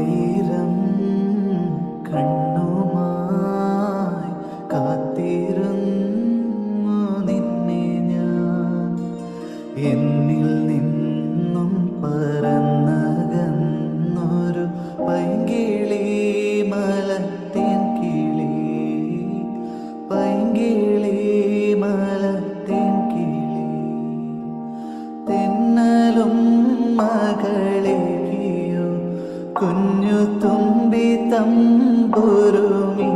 ആയിരം കണ്ണുമായി കാത്തിരുന്നു നിന്നെ ഞാൻ. എന്നിൽ നിന്നും പറന്നകന്നൊരു പൈങ്കിളി മലത്തിൻ കിളി. പൈങ്കിളി മലത്തിൻ കിളി. തെന്നലും മകളെയോ കുഞ്ഞു തുമ്പി തമ്പുരുമി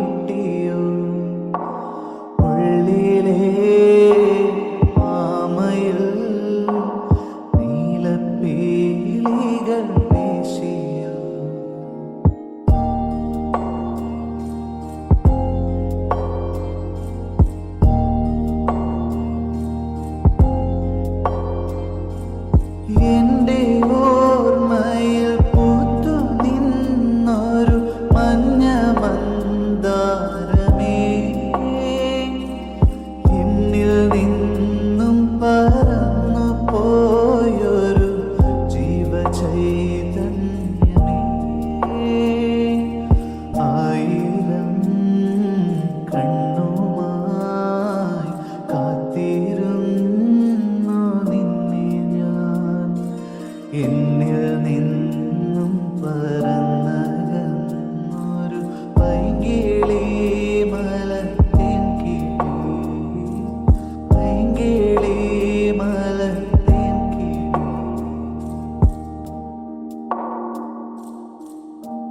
എന്നിൽ